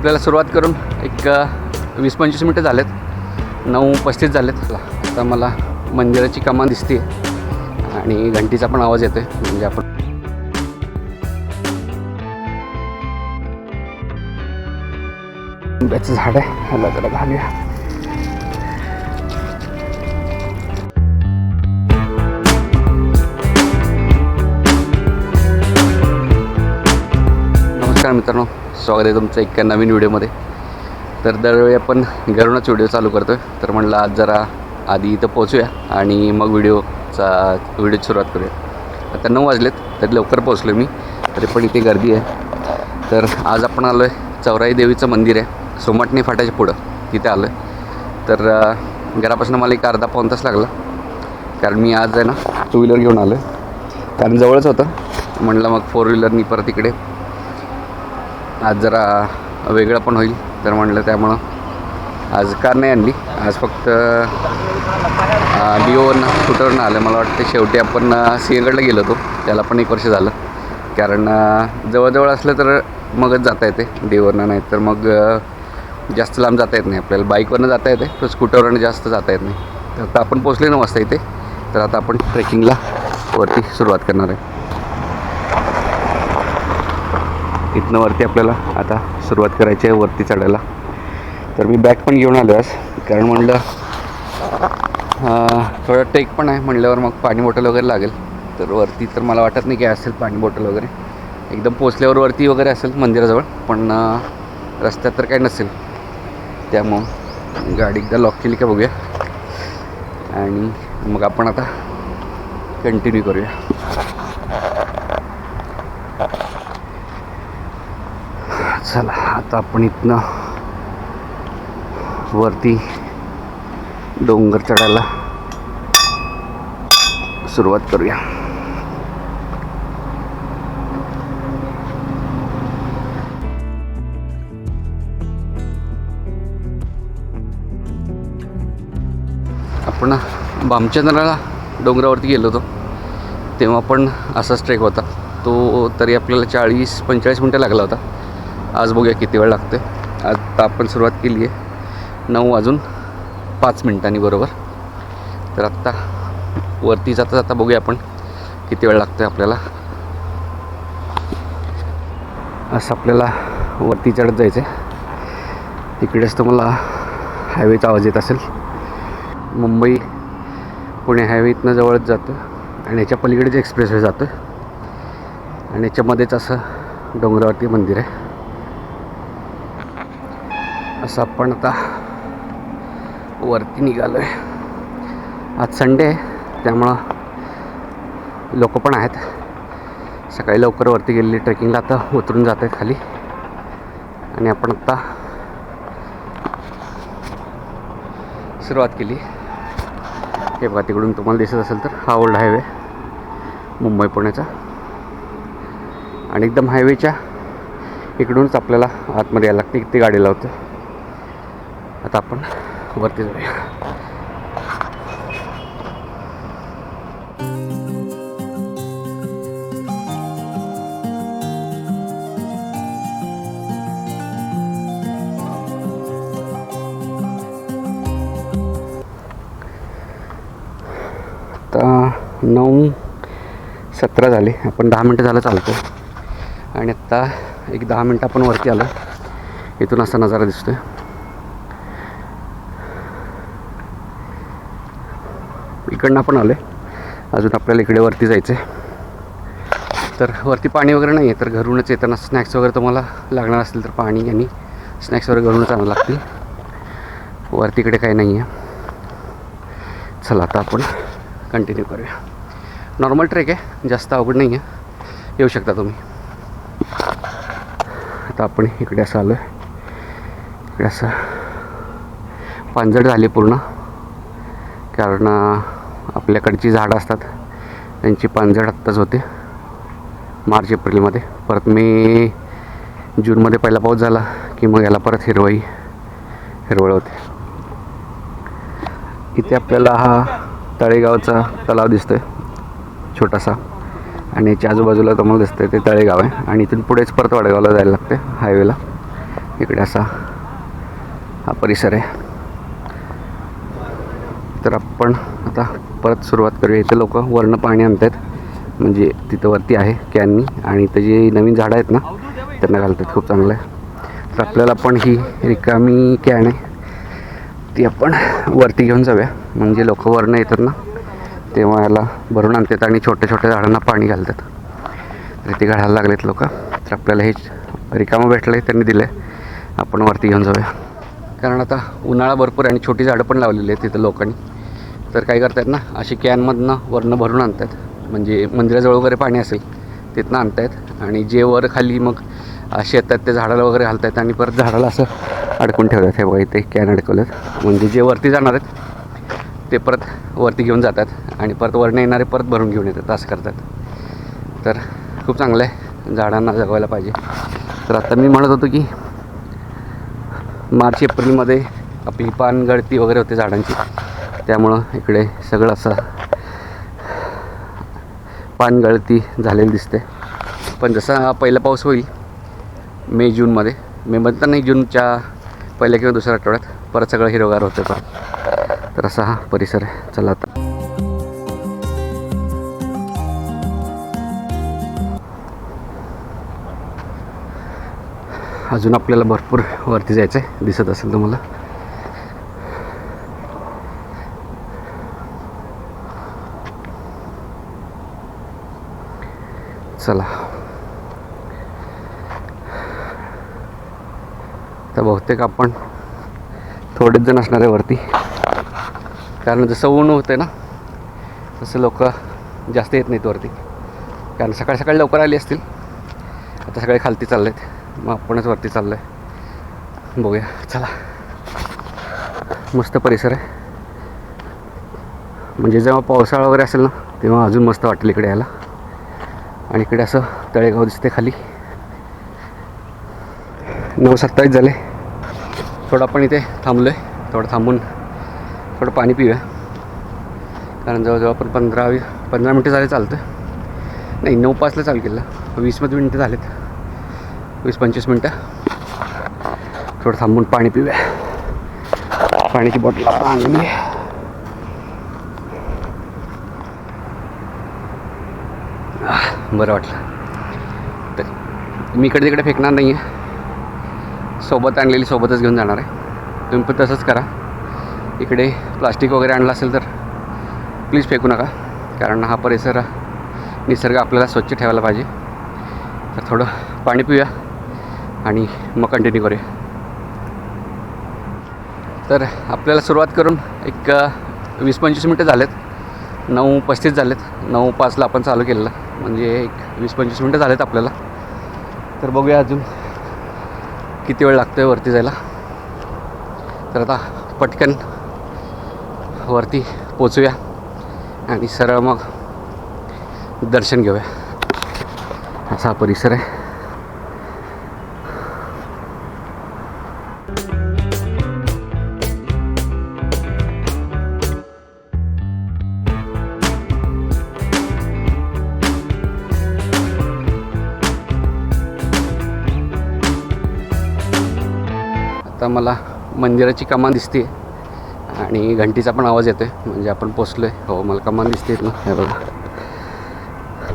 आपल्याला सुरुवात करून एक वीस पंचवीस मिनटं झालेत. नऊ पस्तीस झालेत. आता मला मंदिराची कमान दिसते आणि घंटीचा पण आवाज येतोय. म्हणजे आपण आंब्याचं झाड आहे. ह्याला जरा घालूया. नमस्कार मित्रांनो. स्वागत आहे तुमचं एका नवीन व्हिडिओमध्ये. तर दरवेळी आपण घरूनच व्हिडिओ चालू करतो आहे तर म्हटलं आज जरा आधी इथं पोहोचूया आणि मग व्हिडिओचा व्हिडिओची सुरुवात करूया. आता नऊ वाजलेत तरी लवकर पोहोचलो मी तरी पण इथे गर्दी आहे. तर आज आपण आलो आहे चौराई देवीचं मंदिर आहे. सोमटणी फाट्याच्या पुढं तिथे आलो आहे तर घरापासून मला एक अर्धा पाऊण तास लागला. कारण मी आज आहे ना टू व्हीलर घेऊन आलो आहे कारण जवळच होतं. म्हणलं मग फोर व्हीलरनी परत इकडे आज जरा वेगळं पण होईल तर म्हणलं त्यामुळं आज कार नाही आणली. आज फक्त डिओवरनं स्कूटरनं आलं. मला वाटतं शेवटी आपण सिंहगडला गेलो होतो. त्याला पण एक वर्ष झालं. कारण जवळजवळ असलं तर मगच जाता येते डिओवरनं नाही तर मग जास्त लांब जाता येत नाही. आपल्याला बाईकवरनं जाता येते तर स्कूटरवरनं जास्त जाता येत नाही. तर आता आपण पोचले ना वाजता इथे. तर आता आपण ट्रेकिंगला वरती सुरुवात करणार आहे. इथनं वरती आपल्याला आता सुरुवात करायची आहे वरती चढायला. तर मी बॅग पण घेऊन आलो आज कारण म्हणलं थोडं टेक पण आहे म्हणल्यावर मग पाणी बॉटल वगैरे लागेल. तर वरती तर मला वाटत नाही की असेल पाणी बॉटल वगैरे. एकदम पोचल्यावर वरती वगैरे असेल मंदिराजवळ पण रस्त्यात तर काही नसेल. त्यामुळं गाडी एकदा लॉक केली का बघूया. आणि मग आपण आता कंटिन्यू करूया. चला आता आपण इथनं वरती डोंगर चढायला सुरुवात करूया. आपण भामचंद्राला डोंगरावरती गेलो होतो. तेव्हा पण असाच ट्रेक होता. तो तरी आपल्याला चाळीस पंचेचाळीस मिनटं लागला होता. आज बघूया किती वेळ लागतो आहे आता आपण सुरुवात केली आहे नऊ वाजून पाच मिनिटांनी बरोबर. तर आत्ता वरती जाता जाता बघूया आपण किती वेळ लागतो आहे आपल्याला. असं आपल्याला वरती चढत जायचं आहे इकडेच तुम्हाला हायवेचा आवाज येत असेल. मुंबई पुणे हायवे इथनं जवळच जातं आणि याच्या पलीकडे जे एक्सप्रेसवे जातं आणि याच्यामध्येच असं डोंगरावरती मंदिर आहे. असं आपण आता वरती निघालो आहे आज संडे आहे त्यामुळं लोक पण आहेत. सकाळी लवकर वरती गेलेली ट्रेकिंगला आता उतरून जात आहेत खाली. आणि आपण आत्ता सुरुवात केली. हे बघा तिकडून तुम्हाला दिसत असेल तर हा ओल्ड हायवे मुंबई पुण्याचा. आणि एकदम हायवेच्या इकडूनच आपल्याला आतमध्ये यायला लागते किती गाडी लावते आता आपण वरती जाऊया. आता नऊ सतरा झाले. आपण दहा मिनटं झालं चालतो आणि आत्ता एक दहा मिनटं आपण वरती आलो. इथून असा नजारा दिसतो आहे इकडनं आपण आलो आहे अजून आपल्याला इकडे वरती जायचं आहे तर वरती पाणी वगैरे नाही आहे तर घरूनच येताना स्नॅक्स वगैरे तुम्हाला लागणार असेल तर पाणी आणि स्नॅक्स वगैरे घरूनच आणावं लागतील. वरती इकडे काही नाही आहे चला आता आपण कंटिन्यू करूया. नॉर्मल ट्रेक आहे जास्त अवघड नाही आहे येऊ शकता तुम्ही. आता आपण इकडे असं आलो आहे इकडे असं पानझड झाली पूर्ण. कारण आपल्याकडची झाडं असतात. त्यांची पानझड आत्ताच होते. मार्च एप्रिलमध्ये. परत मे जूनमध्ये पहिला पाऊस झाला की मग याला परत हिरवाई हिरवळ होते. इथे आपल्याला हा तळेगावचा तलाव दिसतोय छोटासा. आणि याच्या आजूबाजूला तुम्हाला दिसतंय ते तळेगाव आहे. आणि इथून पुढेच परत वडगावला जायला लागते हायवेला इकडे असा हा परिसर आहे. तर आपण आता परत सुरुवात करूया. इथे लोक वरनं पाणी आणतात म्हणजे तिथं वरती आहे कॅननी आणि इथं जे नवीन झाडं आहेत ना त्यांना घालतात. खूप चांगलं आहे. तर आपल्याला पण ही रिकामी कॅन आहे. ती आपण वरती घेऊन जाऊया. म्हणजे लोक वरनं येतात ना तेव्हा याला भरून आणतात आणि छोट्या छोट्या झाडांना पाणी घालतात. तर ते घालायला लागलेत लोक. तर आपल्याला हे रिकामं भेटलं आहे त्यांनी दिलं आहे आपण वरती घेऊन जाऊया. कारण आता उन्हाळा भरपूर आणि छोटी झाडं पण लावलेली आहेत तिथं लोकांनी. तर काय करतात ना अशी कॅनमधनं वरनं भरून आणतात म्हणजे मंदिराजवळ वगैरे पाणी असेल तिथनं आणतायत. आणि जे वर खाली मग असे येतात ते झाडाला वगैरे घालतात आणि परत झाडाला असं अडकून ठेवतात. हे बघा इथे कॅन अडकवलेत. म्हणजे जे वरती जाणार आहेत ते परत वरती घेऊन जातात आणि परत वरनं येणारे परत भरून घेऊन येतात. असं करतात. तर खूप चांगलं आहे झाडांना जगवायला पाहिजे. तर आता मी म्हणत होतो की मार्च एप्रिलमध्ये आपली पान गळती वगैरे होते झाडांची. त्यामुळं इकडे सगळं असं पानगळती झालेली दिसते. पण जसा हा पहिला पाऊस होईल मे जूनमध्ये मेमध्ये तर नाही जूनच्या पहिल्या किंवा दुसऱ्या आठवड्यात परत सगळं हिरवगार होतं परत तर असा हा परिसर आहे. चला आता. अजून आपल्याला भरपूर वरती जायचं आहे दिसत असेल तुम्हाला. चला. तर बहुतेक आपण थोडेच जण असणार आहे वरती. कारण जसं ऊन होतं ना तसं लोक जास्त येत नाहीत वरती. कारण सकाळी सकाळी लवकर आली असतील. आता सकाळी खालती चालले आहेत मग आपणच वरती चाललो आहे बघूया. चला. मस्त परिसर आहे. म्हणजे जेव्हा पावसाळा वगैरे असेल ना तेव्हा अजून मस्त वाटेल इकडे यायला. आणि इकडे असं तळेगाव दिसते खाली. नऊ सत्तावीस झाले. थोडं आपण इथे थांबलो आहे थोडं थांबून थोडं पाणी पिऊया. कारण जवळजवळ आपण पंधरा पंधरा मिनटं झाले चालतं नाही नऊ पाचला चालू केलं. वीसमध्ये मिनटं झालेत. वीस पंचवीस मिनटं. थोडं थांबून पाणी पिऊया. पाण्याची बॉटल पाणी आणली आह, बरं वाटलं. तर मी इकडे तिकडे फेकणार नाही आहे सोबत आणलेली सोबतच घेऊन जाणार आहे. तुम्ही पण तसंच करा. इकडे प्लास्टिक वगैरे आणलं असेल तर प्लीज फेकू नका. कारण हा परिसर निसर्ग आपल्याला स्वच्छ ठेवायला पाहिजे. तर थोडं पाणी पिऊया आणि मग कंटिन्यू करूया. तर आपल्याला सुरुवात करून एक वीस पंचवीस मिनटं झालेत. नऊ पस्तीस झालेत. नऊ पाचला आपण चालू केलेलं. म्हणजे एक वीस पंचवीस मिनटं झालेत आपल्याला. तर बघूया अजून किती वेळ लागतो आहे वरती जायला. तर आता पटकन वरती पोचूया आणि सरळ मग दर्शन घेऊया. असा परिसर आहे. मला मंदिराची कमान दिसते आणि घंटीचा पण आवाज येतोय. म्हणजे आपण पोचलो आहे हो मला कमान दिसते ना हे बघा.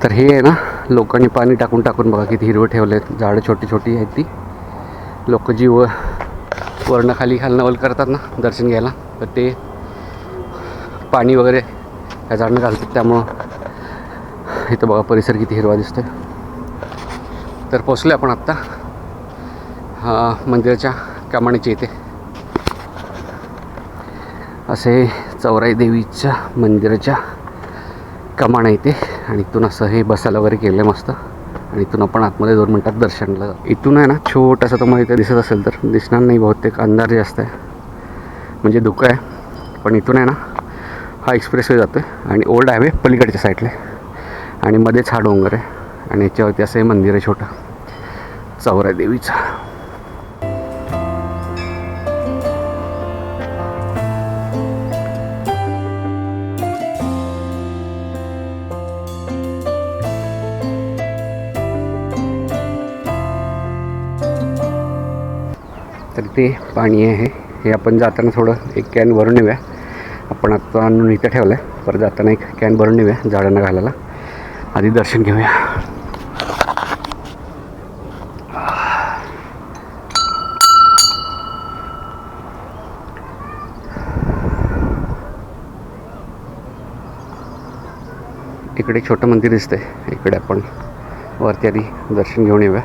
तर हे आहे ना लोकांनी पाणी टाकून टाकून बघा किती हिरवं ठेवले आहेत झाडं छोटी छोटी आहेत ती. लोक जी व वरनं खाली खालनं वर करतात ना दर्शन घ्यायला. तर ते पाणी वगैरे या झाडांना घालतात. त्यामुळं इथं बघा परिसर किती हिरवा दिसतोय. तर पोचलो आपण आत्ता. हा मंदिराच्या कमानीच्या इथे असे चौराई देवीच्या मंदिराच्या कमान आहे ते आणि इथून असं हे बसायला वगैरे केलं आहे मस्त. आणि इथून आपण आतमध्ये दोन मिनटात दर्शनला जाऊ. इथून आहे ना छोटंसं तुम्हाला इथे दिसत असेल तर. दिसणार नाही बहुतेक अंधार जास्त आहे. म्हणजे धुकं आहे. पण इथून आहे ना हा एक्सप्रेस वे जातो आहे आणि ओल्ड हायवे पलीकडच्या साईडला आणि मध्येच हा डोंगर आहे. आणि याच्यावरती असं हे मंदिर आहे छोटं. चौराई देवीचं. ते पाणी आहे. हे आपण जाताना थोडं एक कॅन भरून नेऊया आपण आता आणून इथं ठेवलं आहे परत जाताना एक कॅन भरून नेऊया झाडांना घालायला. आधी दर्शन घेऊया. इकडे एक छोटं मंदिर दिसतंय. इकडे आपण वरती आधी दर्शन घेऊन येऊया.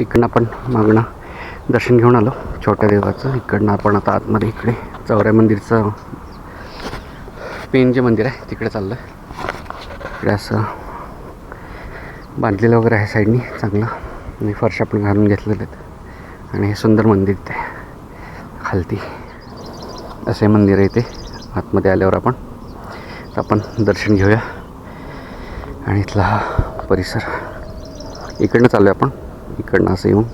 इकडनं आपण मागणं दर्शन घेऊन आलो. छोट्या देवाचं. इकडनं आपण आता आतमध्ये इकडे चौऱ्या मंदिरचं पेन जे मंदिर आहे तिकडे चाललं आहे इकडे असं बांधलेलं वगैरे आहे साईडनी. चांगलं. आणि फरशा पण घालून घेतलेले आहेत. आणि हे सुंदर मंदिर ते खालती असे मंदिर आहे ते आतमध्ये आल्यावर आपण आपण दर्शन घेऊया. आणि इथला हा परिसर. इकडनं चालू आहे आपण. इकडनं असं येऊन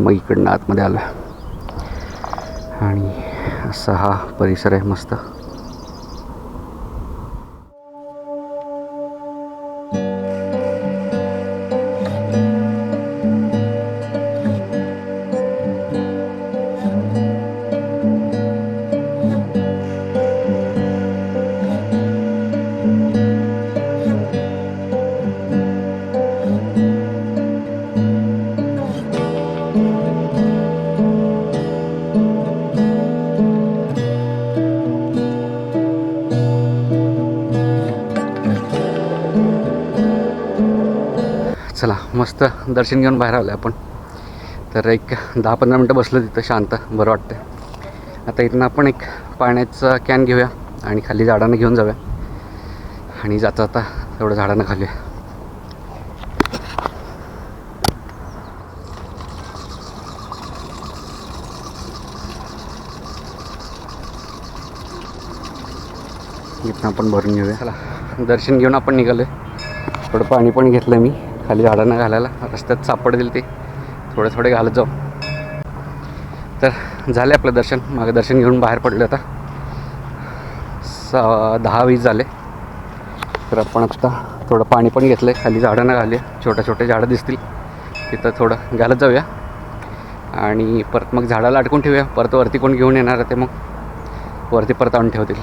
मग इकडनं आतमध्ये आलं. आणि असा हा परिसर आहे मस्त. चला मस्त दर्शन घेऊन बाहेर आलो आपण. तर एक दहा पंधरा मिनटं बसलो तिथं शांत बरं वाटतं आता इथनं आपण एक पाण्याचा कॅन घेऊया आणि खाली झाडांना घेऊन जाऊया. आणि जाता जाता तेवढं झाडांना खालूया इथनं आपण भरून घेऊया. चला दर्शन घेऊन आपण निघालो थोडं पाणी पण घेतलं मी. खाली झाडांना घालायला. रस्त्यात सापडतील ते. थोडे थोडे घालत जाऊ. तर झाले आपलं दर्शन. मागं दर्शन घेऊन बाहेर पडले आता. सा दहा वीस झाले. तर आपण आता थोडं पाणी पण घेतलं आहे खाली झाडांना घालूया. छोटे छोटे झाडं दिसतील. तिथं थोडं घालत जाऊया. आणि परत मग झाडाला अडकून ठेवूया. परत वरती कोण घेऊन येणार आहे ते मग वरती परत आणून ठेवतील.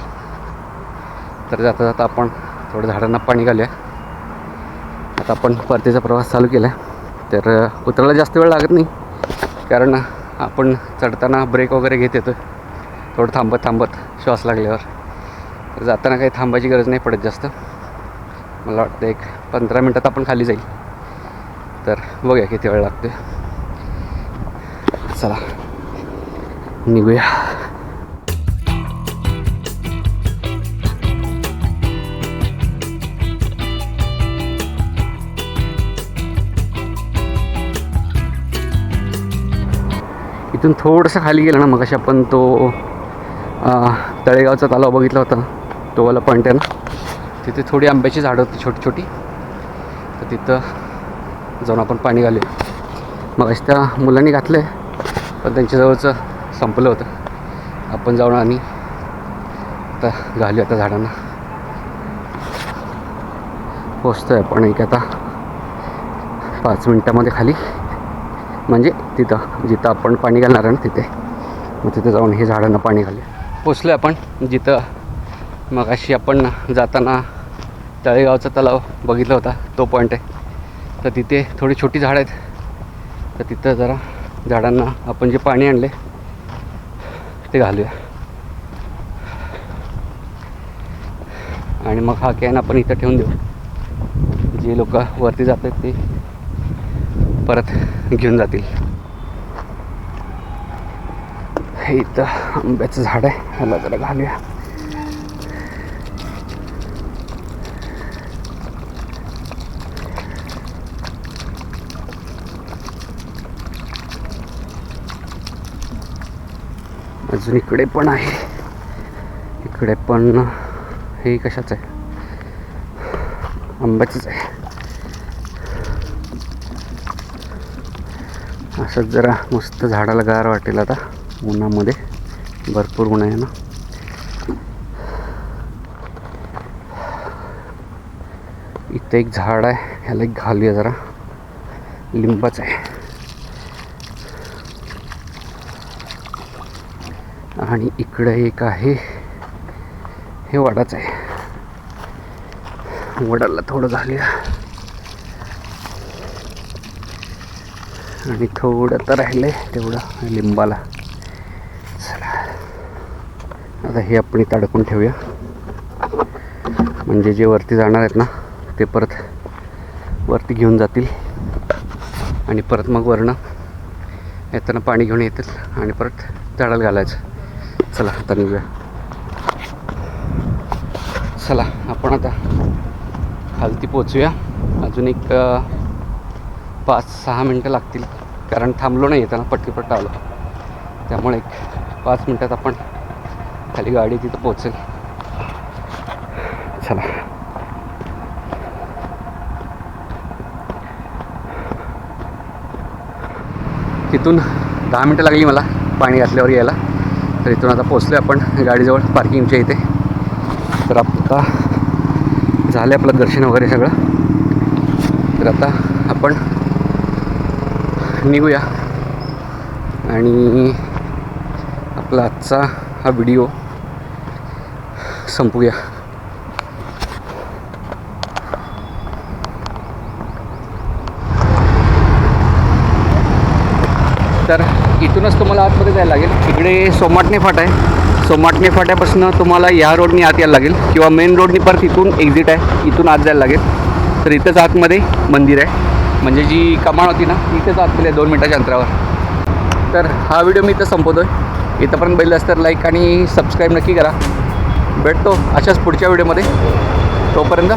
तर जाता जाता आपण थोडं झाडांना पाणी घालूया. आता आपण परतीचा प्रवास चालू केला तर उतरायला जास्त वेळ लागत नाही. कारण आपण चढताना ब्रेक वगैरे घेत येतो थोडं थांबत थांबत श्वास लागल्यावर. जाताना काही थांबायची गरज नाही पडत जास्त. मला वाटतं एक पंधरा मिनटात आपण खाली जाईल. तर बघूया किती वेळ लागतो चला निघूया. इथून थोडंसं खाली गेलं ना मग आपण तो तळेगावचा तलाव बघितला होता तो वाला पॉईंट आहे ना. तिथे थोडी आंब्याची झाडं होती छोटी छोटी. तर तिथं जाऊन आपण पाणी घाले मग त्या मुलांनी घातलं आहे पण त्यांच्याजवळचं संपलं होतं. आपण जाऊन आणि आता घालूया आता झाडांना. पोचतो आहे आपण एक आता पाच मिनटामध्ये खाली. तिथं जिथं आपण पाणी घालणार आहे ना तिथे. मग तिथे जाऊन हे झाडांना पाणी घालू पोचलो आपण जिथं मग अशी आपण जाताना तळेगावचा तलाव बघितला होता तो पॉईंट आहे. तर तिथे थोडी छोटी झाडं आहेत. तर तिथं जरा झाडांना आपण जे पाणी आणले ते घालूया. आणि मग हा कॅन आपण इथं ठेवून देऊ. जे लोक वरती जातात ते परत घेऊन जातील. हे इथं. आंब्याचं झाड आहे. ह्याला जरा घालूया. अजून इकडे पण आहे. इकडे पण हे कशाचं आहे? आंब्याचंच आहे. असंच जरा मस्त झाडाला गार वाटेल आता. उन्हामध्ये भरपूर ऊन आहे ना. इथं एक झाड आहे ह्याला एक घालूया जरा. लिंबाचं आहे. आणि इकडं एक आहे हे वडाचं आहे. वडाला थोडं घालूया. आणि थोडं तर राहिलं आहे तेवढं लिंबाला चला आता हे आपण इथं अडकून ठेवूया. म्हणजे जे वरती जाणार आहेत ना ते परत वरती घेऊन जातील. आणि परत मग वरनं येताना पाणी घेऊन येतील आणि परत झाडाला घालायचं. चला आता निघूया. चला आपण आता खालती पोचूया. अजून एक पाच सहा मिनटं लागतील. कारण थांबलो नाही येताना पटकीपट आलो त्यामुळे एक पाच मिनटात आपण खाली गाडी तिथं पोचेल चला. तिथून दहा मिनटं लागली मला पाणी घातल्यावर यायला. तर इथून आता पोचलो आपण गाडीजवळ पार्किंगच्या इथे. तर आता झालं आपलं दर्शन वगैरे सगळं. तर आता आपण निघूया. आणि आपला आजचा हा व्हिडिओ संपूया. तर इथूनच तुम्हाला आतमध्ये जायला लागेल. इकडे सोमाटणे फाटा आहे. सोमाटणे फाट्यापासून तुम्हाला या रोडनी आत यायला लागेल किंवा मेन रोडनी परत इथून एक्झिट आहे. इथून आत जायला लागेल. तर इथंच आतमध्ये मंदिर आहे. म्हणजे जी कमाण होती ना इथंच आतमध्ये आहे दोन मिनटाच्या अंतरावर. तर हा व्हिडिओ मी इथं संपवतो आहे इथंपर्यंत बैल तर लाईक आणि सबस्क्राईब नक्की करा. भेटतो अशाच पुढच्या व्हिडिओमध्ये. तोपर्यंत